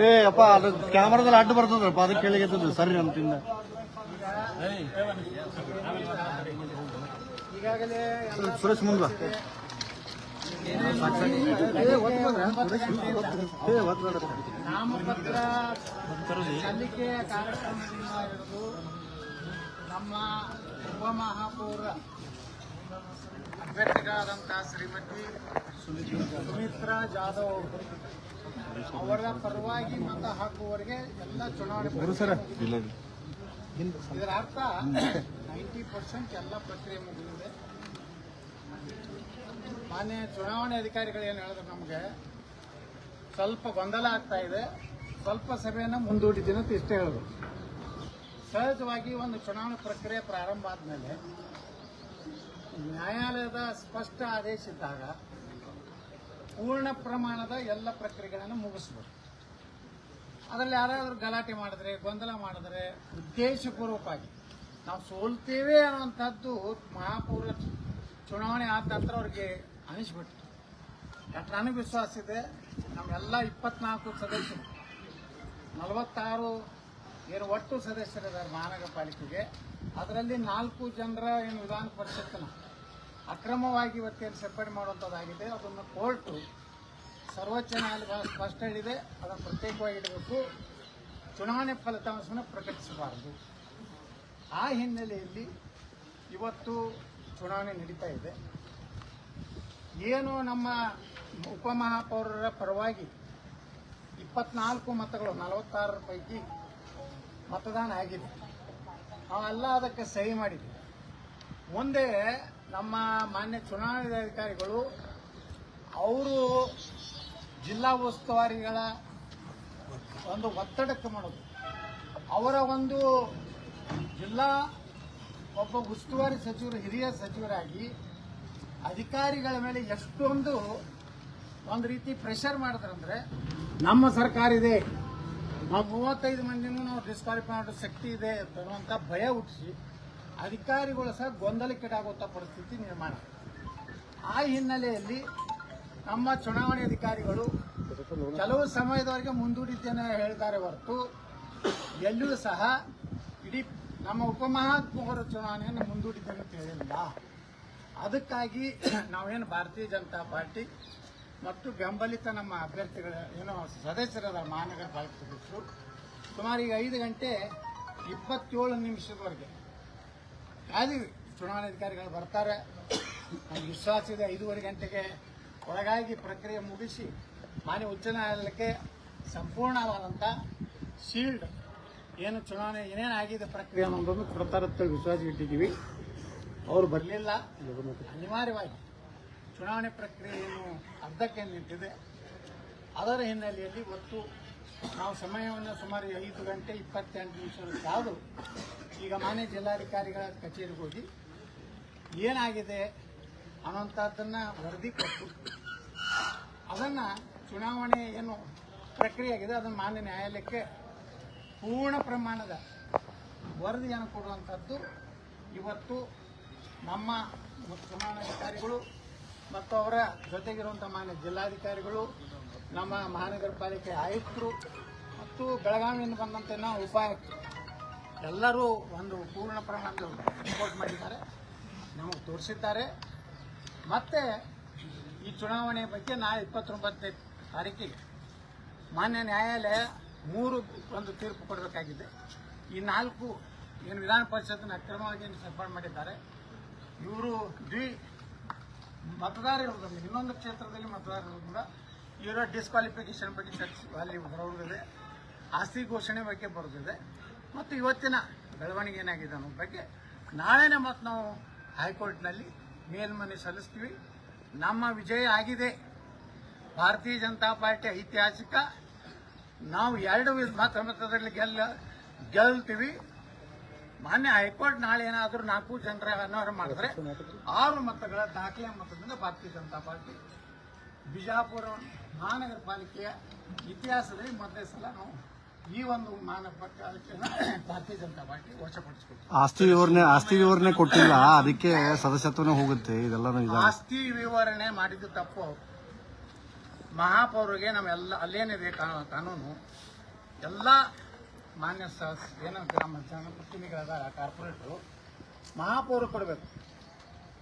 ಏ, ಅಪ್ಪ, ಅದು ಕ್ಯಾಮ್ರಾದಲ್ಲಿ ಅಡ್ಡ ಬರ್ತದಪ್ಪ ಅದಕ್ಕೆ ಕೇಳಿಗೆ ಸರಿ ಅಂತಿಂದ ಫ್ರೆಶ್ ಸುರೇಶ್, ಮುಂದ ನಾಮಪತ್ರ ನಮ್ಮ ಉಪಮಹಾಪೌರ ಅಭ್ಯರ್ಥಿಗಳಾದಂತಹ ಶ್ರೀಮತಿ ಸುಮಿತ್ರಾ ಜಾಧವ್ ಅವರು ಅವರ ಪರವಾಗಿ ಮತ ಹಾಕುವವರಿಗೆ ಎಲ್ಲ ಚುನಾವಣೆ ಇದರ ಅರ್ಥ ನೈಂಟಿ ಪರ್ಸೆಂಟ್ ಎಲ್ಲ ಪ್ರಕ್ರಿಯೆ ಮುಗಿದಿದೆ. ಮಾನ್ಯ ಚುನಾವಣೆ ಅಧಿಕಾರಿಗಳು ಏನು ಹೇಳಿದ್ರು ನಮಗೆ? ಸ್ವಲ್ಪ ಗೊಂದಲ ಆಗ್ತಾ ಇದೆ. ಸ್ವಲ್ಪ ಸಭೆಯನ್ನು ಮುಂದೂಡಿದ್ದೀನಿ ಅಂತ ಇಷ್ಟೇ ಹೇಳಿದ್ರು ಸಹಜವಾಗಿ ಒಂದು ಚುನಾವಣಾ ಪ್ರಕ್ರಿಯೆ ಪ್ರಾರಂಭ ಆದಮೇಲೆ ನ್ಯಾಯಾಲಯದ ಸ್ಪಷ್ಟ ಆದೇಶ ಇದ್ದಾಗ ಪೂರ್ಣ ಪ್ರಮಾಣದ ಎಲ್ಲ ಪ್ರಕ್ರಿಯೆಗಳನ್ನು ಮುಗಿಸ್ಬೋದು. ಅದರಲ್ಲಿ ಯಾರಾದರೂ ಗಲಾಟೆ ಮಾಡಿದ್ರೆ, ಗೊಂದಲ ಮಾಡಿದ್ರೆ ಉದ್ದೇಶಪೂರ್ವಕವಾಗಿ ನಾವು ಸೋಲ್ತೇವೆ ಅನ್ನುವಂಥದ್ದು ಮಹಾಪೌರ ಚುನಾವಣೆ ಆದ ನಂತರ ಅವ್ರಿಗೆ ಅನಿಸ್ಬಿಟ್ಟು ಯಾಕೆ ನನಗೆ ವಿಶ್ವಾಸ ಇದೆ, ನಮ್ಮೆಲ್ಲ ಇಪ್ಪತ್ನಾಲ್ಕು ಸದಸ್ಯರು, ನಲವತ್ತಾರು ಏನು ಒಟ್ಟು ಸದಸ್ಯರಿದ್ದಾರೆ ಮಹಾನಗರ ಪಾಲಿಕೆಗೆ. ಅದರಲ್ಲಿ ನಾಲ್ಕು ಜನರ ಏನು ವಿಧಾನ ಪರಿಷತ್ತಿನ ಅಕ್ರಮವಾಗಿ ಇವತ್ತೇನು ಸೇರ್ಪಡೆ ಮಾಡುವಂಥದ್ದಾಗಿದೆ, ಅದನ್ನು ಕೋರ್ಟು ಸರ್ವೋಚ್ಚ ನ್ಯಾಯಾಲಯ ಸ್ಪಷ್ಟ ಹೇಳಿದೆ ಅದನ್ನು ಪ್ರತ್ಯೇಕವಾಗಿ ಇಡಬೇಕು. ಚುನಾವಣೆ ಫಲಿತಾಂಶವನ್ನು ಪ್ರಕಟಿಸಬಾರದು. ಆ ಹಿನ್ನೆಲೆಯಲ್ಲಿ ಇವತ್ತು ಚುನಾವಣೆ ನಡೀತಾ ಇದೆ. ಏನು ನಮ್ಮ ಉಪಮಹಾಪೌರರ ಪರವಾಗಿ ಇಪ್ಪತ್ನಾಲ್ಕು ಮತಗಳು, ನಲವತ್ತಾರರ ಪೈಕಿ ಮತದಾನ ಆಗಿದೆ. ನಾವೆಲ್ಲ ಅದಕ್ಕೆ ಸಹಿ ಮಾಡಿದ್ದೀವಿ ಮುಂದೆ ನಮ್ಮ ಮಾನ್ಯ ಚುನಾವಣಾಧಿಕಾರಿಗಳು, ಅವರು ಜಿಲ್ಲಾ ಉಸ್ತುವಾರಿಗಳ ಒಂದು ಒತ್ತಡಕ್ಕೆ ಮಾಡೋದು ಅವರ ಒಂದು ಜಿಲ್ಲಾ ಒಬ್ಬ ಉಸ್ತುವಾರಿ ಸಚಿವರು, ಹಿರಿಯ ಸಚಿವರಾಗಿ ಅಧಿಕಾರಿಗಳ ಮೇಲೆ ಎಷ್ಟೊಂದು ಒಂದು ರೀತಿ ಪ್ರೆಷರ್ ಮಾಡಿದ್ರಂದ್ರೆ ನಮ್ಮ ಸರ್ಕಾರ ಇದೆ. ನಾವು ಮೂವತ್ತೈದು ಮಂದಿನೂ ನಾವು ಡಿಸ್ಕ್ವಾಲಿಫೈ ಮಾಡೋ ಶಕ್ತಿ ಇದೆ ಅನ್ನುವಂಥ ಭಯ ಹುಟ್ಟಿಸಿ ಅಧಿಕಾರಿಗಳು ಸಹ ಗೊಂದಲಕ್ಕೀಡಾಗುವಂಥ ಪರಿಸ್ಥಿತಿ ನಿರ್ಮಾಣ. ಆ ಹಿನ್ನೆಲೆಯಲ್ಲಿ ನಮ್ಮ ಚುನಾವಣೆ ಅಧಿಕಾರಿಗಳು ಕೆಲವು ಸಮಯದವರೆಗೆ ಮುಂದೂಡಿದ್ದೇನೆ ಹೇಳ್ತಾರೆ ಹೊರತು ಎಲ್ಲೂ ಸಹ ಇಡೀ ನಮ್ಮ ಉಪಮಹಾತ್ಮಕರ ಚುನಾವಣೆಯನ್ನು ಮುಂದೂಡಿದ್ದೇನೆ ಅಂತ ಹೇಳಿಲ್ಲ. ಅದಕ್ಕಾಗಿ ನಾವೇನು ಭಾರತೀಯ ಜನತಾ ಪಾರ್ಟಿ ಮತ್ತು ಬೆಂಬಲಿತ ನಮ್ಮ ಅಭ್ಯರ್ಥಿಗಳ ಏನೋ ಸದಸ್ಯರಾದ ಮಹಾನಗರ ಪಾಲಿಕೆ ಸದಸ್ಯರು ಸುಮಾರು ಈಗ ಐದು ಗಂಟೆ ಇಪ್ಪತ್ತೇಳು ನಿಮಿಷದವರೆಗೆ ಕಾದಿವಿ ಚುನಾವಣಾಧಿಕಾರಿಗಳು ಬರ್ತಾರೆ. ನಮ್ಗೆ ವಿಶ್ವಾಸ ಇದೆ, ಐದೂವರೆ ಗಂಟೆಗೆ ಒಳಗಾಗಿ ಪ್ರಕ್ರಿಯೆ ಮುಗಿಸಿ ಮಾನ್ಯ ಉಚ್ಚ ನ್ಯಾಯಾಲಯಕ್ಕೆ ಸಂಪೂರ್ಣವಾದಂಥ ಶೀಲ್ಡ್ ಏನು ಚುನಾವಣೆ ಏನೇನು ಆಗಿದೆ ಪ್ರಕ್ರಿಯೆ ಅನ್ನೋದನ್ನು ಕೊಡ್ತಾರೆ ಅಂತ ವಿಶ್ವಾಸ ಇಟ್ಟಿದ್ದೀವಿ. ಅವರು ಬರಲಿಲ್ಲ. ಅನಿವಾರ್ಯವಾಗಿ ಚುನಾವಣೆ ಪ್ರಕ್ರಿಯೆ ಏನು ಅರ್ಧಕ್ಕೆ ನಿಂತಿದೆ. ಅದರ ಹಿನ್ನೆಲೆಯಲ್ಲಿ ಇವತ್ತು ನಾವು ಸಮಯವನ್ನು ಸುಮಾರು ಐದು ಗಂಟೆ ಇಪ್ಪತ್ತೆಂಟು ನಿಮಿಷ ಕಾದು ಈಗ ಮಾನ್ಯ ಜಿಲ್ಲಾಧಿಕಾರಿಗಳ ಕಚೇರಿಗೆ ಹೋಗಿ ಏನಾಗಿದೆ ಅನ್ನೋಂಥದ್ದನ್ನು ವರದಿ ಕೊಟ್ಟು ಅದನ್ನು ಚುನಾವಣೆ ಏನು ಪ್ರಕ್ರಿಯೆ ಆಗಿದೆ, ಅದನ್ನು ಮಾನ್ಯ ನ್ಯಾಯಾಲಯಕ್ಕೆ ಪೂರ್ಣ ಪ್ರಮಾಣದ ವರದಿಯನ್ನು ಕೊಡುವಂಥದ್ದು ಇವತ್ತು ನಮ್ಮ ಚುನಾವಣಾಧಿಕಾರಿಗಳು ಮತ್ತು ಅವರ ಜೊತೆಗಿರುವಂಥ ಮಾನ್ಯ ಜಿಲ್ಲಾಧಿಕಾರಿಗಳು ನಮ್ಮ ಮಹಾನಗರ ಪಾಲಿಕೆ ಆಯುಕ್ತರು ಮತ್ತು ಬೆಳಗಾವಿಯಿಂದ ಬಂದಂತೆ ನಾವು ಉಪಾಯುಕ್ತರು. ಎಲ್ಲರೂ ಒಂದು ಪೂರ್ಣ ಪ್ರಮಾಣದ ರಿಪೋರ್ಟ್ ಮಾಡಿದ್ದಾರೆ. ನಮಗೆ ತೋರಿಸಿದ್ದಾರೆ. ಮತ್ತು ಈ ಚುನಾವಣೆ ಬಗ್ಗೆ ನಾಳೆ ಇಪ್ಪತ್ತೊಂಬತ್ತನೇ ತಾರೀಕಿಗೆ ಮಾನ್ಯ ನ್ಯಾಯಾಲಯ ಮೂರು ಒಂದು ತೀರ್ಪು ಕೊಡಬೇಕಾಗಿದೆ. ಈ ನಾಲ್ಕು ಏನು ವಿಧಾನ ಪರಿಷತ್ನ ಅಕ್ರಮವಾಗಿ ಸೇರ್ಪಾಡು ಮಾಡಿದ್ದಾರೆ. ಇವರು ದ್ವಿ ಮತದಾರ ಇರೋದ್ರಿಂದ ಇನ್ನೊಂದು ಕ್ಷೇತ್ರದಲ್ಲಿ ಮತದಾರ ಇರೋದ್ರಿಂದ ಇವರ ಡಿಸ್ಕ್ವಾಲಿಫಿಕೇಶನ್ ಬಗ್ಗೆ ಚರ್ಚೆ ಅಲ್ಲಿ ಬರೋದಿದೆ ಆಸ್ತಿ ಘೋಷಣೆ ಬಗ್ಗೆ ಬರೋದಿದೆ ಮತ್ತು ಇವತ್ತಿನ ಬೆಳವಣಿಗೆ ಏನಾಗಿದೆ ಅನ್ನೋ ಬಗ್ಗೆ ನಾಳೆನೇ ಮತ್ತು ನಾವು ಹೈಕೋರ್ಟ್ನಲ್ಲಿ ಮೇಲ್ಮನೆ ಸಲ್ಲಿಸ್ತೀವಿ. ನಮ್ಮ ವಿಜಯ ಆಗಿದೆ. ಭಾರತೀಯ ಜನತಾ ಪಾರ್ಟಿ ಐತಿಹಾಸಿಕ. ನಾವು ಎರಡು ಮತದಲ್ಲಿ ಗೆಲ್ಲ ಗೆಲ್ತೀವಿ. ಮಾನ್ಯ ಹೈಕೋರ್ಟ್ ನಾಳೆ ಏನಾದರೂ ನಾಲ್ಕು ಜನರ ಅನಾವರಣ ಮಾಡಿದ್ರೆ ಆರು ಮತಗಳ ದಾಖಲೆ ಮತದಿಂದ ಭಾರತೀಯ ಜನತಾ ಪಾರ್ಟಿ ಬಿಜಾಪುರ ಮಹಾನಗರ ಪಾಲಿಕೆಯ ಇತಿಹಾಸದಲ್ಲಿ ಮೊದಲೇ ಸಲ ನಾವು ಈ ಒಂದು ಮಹಾನಗರ ಪಾಲಿಕೆಯನ್ನು ಭಾರತೀಯ ಜನತಾ ಪಾರ್ಟಿ ವಶಪಡಿಸಿಕೊಡ್ತೀವಿ ಆಸ್ತಿ ವಿವರಣೆ ಆಸ್ತಿ ವಿವರಣೆ ಕೊಟ್ಟಿಲ್ಲ ಅದಕ್ಕೆ ಸದಸ್ಯತ್ವನೇ ಹೋಗುತ್ತೆ ಇದೆಲ್ಲ ಇದು ಆಸ್ತಿ ವಿವರಣೆ ಮಾಡಿದ್ದು ತಪ್ಪು. ಅವ್ರು. ಮಹಾಪೌರಿಗೆ ನಮ್ಮೆಲ್ಲ ಅಲ್ಲೇನಿದೆ ಕಾನೂನು. ಎಲ್ಲ ಮಾನ್ಯ ಸ ಏನಂತ ಗ್ರಾಮ ಜನಪ್ರತಿನಿಧಿಗಳಾದ ಕಾರ್ಪೊರೇಟ್ರು ಮಹಾಪೌರ ಕೊಡಬೇಕು.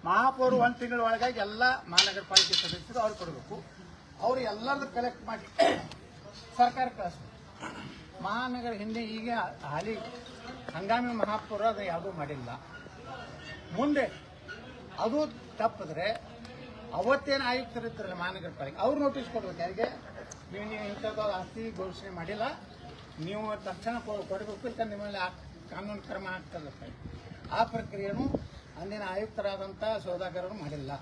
ಮಹಾಪೌರು ಒಂದು ತಿಂಗಳ ಒಳಗಾಗಿ ಎಲ್ಲ ಮಹಾನಗರ ಪಾಲಿಕೆ ಸದಸ್ಯರು ಅವ್ರು ಕೊಡಬೇಕು. ಅವ್ರು ಎಲ್ಲರದ್ದು ಕಲೆಕ್ಟ್ ಮಾಡಿ ಸರ್ಕಾರ ಕಳಿಸ್ಬೇಕು. ಮಹಾನಗರ ಹಿಂದೆ ಈಗ ಹಾಲಿ ಹಂಗಾಮಿ ಮಹಾಪೌರ ಅದು ಯಾವುದೂ ಮಾಡಿಲ್ಲ. ಮುಂದೆ ಅದು ತಪ್ಪಿದ್ರೆ ಅವತ್ತೇನು ಇರ್ತಾರೆ ಮಹಾನಗರ ಪಾಲಿಕೆ, ಅವ್ರು ನೋಟಿಸ್ ಕೊಡ್ಬೇಕು. ಯಾರಿಗೆ? ನೀವು ನೀವು ಇಂಥದ್ದು ಆಸ್ತಿ ಘೋಷಣೆ ಮಾಡಿಲ್ಲ. ನೀವು ತಕ್ಷಣ ಕೊಡಬೇಕು ಇಲ್ಲ ನಿಮ್ಮಲ್ಲಿ ಕಾನೂನು ಕ್ರಮ ಆಗ್ತದೆ. ಆ ಪ್ರಕ್ರಿಯೆಯನ್ನು ಅಂದಿನ ಆಯುಕ್ತರಾದಂಥ ಸೌದಾಗರರು ಮಾಡಿಲ್ಲ.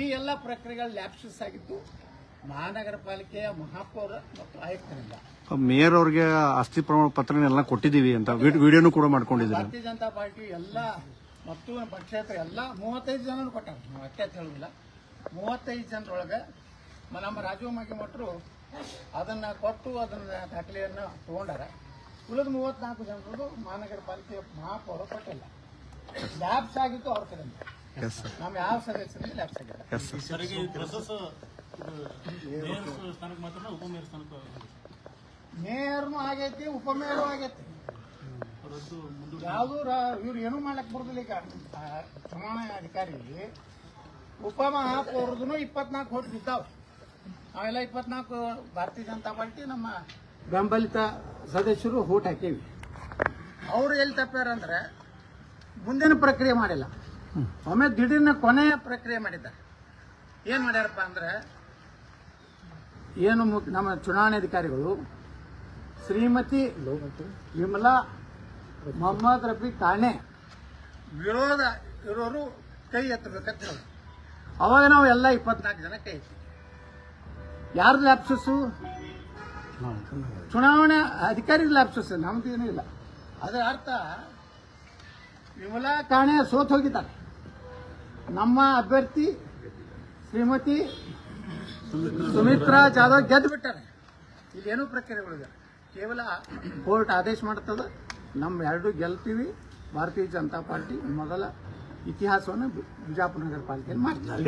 ಈ ಎಲ್ಲ ಪ್ರಕ್ರಿಯೆಗಳು ಲ್ಯಾಪ್ಸಸ್ ಆಗಿದ್ದು ಮಹಾನಗರ ಪಾಲಿಕೆಯ ಮಹಾಪೌರ ಮತ್ತು ಆಯುಕ್ತರಿಂದ ಮೇಯರ್ ಅವರಿಗೆ ಆಸ್ತಿ ಪ್ರಮಾಣ ಪತ್ರನೆಲ್ಲ ಕೊಟ್ಟಿದ್ದೀವಿ ಅಂತ. ವಿಡಿಯೋನು ಕೂಡ ಮಾಡ್ಕೊಂಡಿದ್ದೀವಿ ಭಾರತೀಯ ಜನತಾ ಪಾರ್ಟಿ ಎಲ್ಲ ಮತ್ತು ನಮ್ಮ ಪಕ್ಷೇತರ ಎಲ್ಲ ಮೂವತ್ತೈದು ಜನರು ಕೊಟ್ಟಾರ. ನಾವು ಅಷ್ಟೇ ಅಂತ ಹೇಳುದಿಲ್ಲ. ಮೂವತ್ತೈದು ಜನರೊಳಗೆ ನಮ್ಮ ರಾಜೀವ್ ಮಟ್ಟರು ಅದನ್ನ ಕೊಟ್ಟು ಅದನ್ನ ದಾಖಲೆಯನ್ನು ತಗೊಂಡಾರ. ಉಳಿದ ಮೂವತ್ನಾಲ್ಕು ಜನರದು ಮಹಾನಗರ ಪಾಲಿಕೆ ಮಹಾಪೌರ ಕೊಟ್ಟಿಲ್ಲ. ಲ್ಯಾಬ್ಸ್ ಆಗಿತ್ತು ಅವ್ರ ಕಡೆಯಿಂದ. ಸರ್ ನಮ್ಮ ಯಾವ ಸದಸ್ಯರಿಗೆ ಲ್ಯಾಬ್ಸ್ ಆಗಿಲ್ಲ ಮೇಯರ್ನು ಆಗೈತಿ ಉಪಮೇಯರು ಆಗೈತಿ. ಯಾವ್ದು ಇವ್ರು ಏನು ಮಾಡಕ್ ಬರುದಿಲ್ಲ ಈಗ. ಚುನಾವಣಾ ಅಧಿಕಾರಿ. ಉಪ ಮಹಾಪೌರದನು ಇಪ್ಪತ್ನಾಲ್ಕು ಹೋಟ್ ಬಿದ್ದಾವ. ನಾವೆಲ್ಲ ಇಪ್ಪತ್ನಾಲ್ಕು ಭಾರತೀಯ ಜನತಾ ಪಾರ್ಟಿ ನಮ್ಮ ಬೆಂಬಲಿತ ಸದಸ್ಯರು ಹೋಟ್ ಹಾಕೀವಿ. ಅವ್ರು ಎಲ್ಲಿ ತಪ್ಪ್ಯಾರ ಅಂದ್ರೆ ಮುಂದಿನ ಪ್ರಕ್ರಿಯೆ ಮಾಡಿಲ್ಲ. ಒಮ್ಮೆ ದಿಢೀರ್ನ ಕೊನೆಯ ಪ್ರಕ್ರಿಯೆ ಮಾಡಿದ್ದಾರೆ. ಏನ್ ಮಾಡ್ಯಾರಪ್ಪ ಅಂದ್ರೆ ಏನು ನಮ್ಮ ಚುನಾವಣಾಧಿಕಾರಿಗಳು ಶ್ರೀಮತಿ ವಿಮಲಾ ಮೊಹಮ್ಮದ್ ರಫಿ ಕಾಣೆ ವಿರೋಧ ಇರೋರು ಕೈ ಎತ್ತಬೇಕಂತ ಅವಾಗ ನಾವು ಎಲ್ಲ ಇಪ್ಪತ್ನಾಲ್ಕು ಜನ ಕೈ ಎತ್ತಿ ಯಾರ್ದು ಲ್ಯಾಪ್ಸಸ್ಸು ಚುನಾವಣಾ ಅಧಿಕಾರಿ ಲ್ಯಾಪ್ಸಸ್ ನಮ್ದು ಏನೂ ಇಲ್ಲ. ಅದರ ಅರ್ಥ ವಿಮಲಾ ಕಾಣೆ ಸೋತ್ ಹೋಗಿದ್ದಾರೆ ನಮ್ಮ ಅಭ್ಯರ್ಥಿ ಶ್ರೀಮತಿ ಸುಮಿತ್ರಾ ಜಾಧವ್ ಗೆದ್ದು ಬಿಟ್ಟಾರೆ ಇಲ್ಲೇನೂ ಪ್ರಕ್ರಿಯೆಗಳಿದೆ ಕೇವಲ ಕೋರ್ಟ್ ಆದೇಶ ಮಾಡ್ತದೆ ನಮ್ಮ ಎರಡು ಗೆಲ್ತೀವಿ. ಭಾರತೀಯ ಜನತಾ ಪಾರ್ಟಿ ಮೊದಲ ಇತಿಹಾಸವನ್ನು ಬಿಜಾಪುರ ನಗರ ಪಾಲಿಕೆಯಲ್ಲಿ ಮಾಡ್ತಾರೆ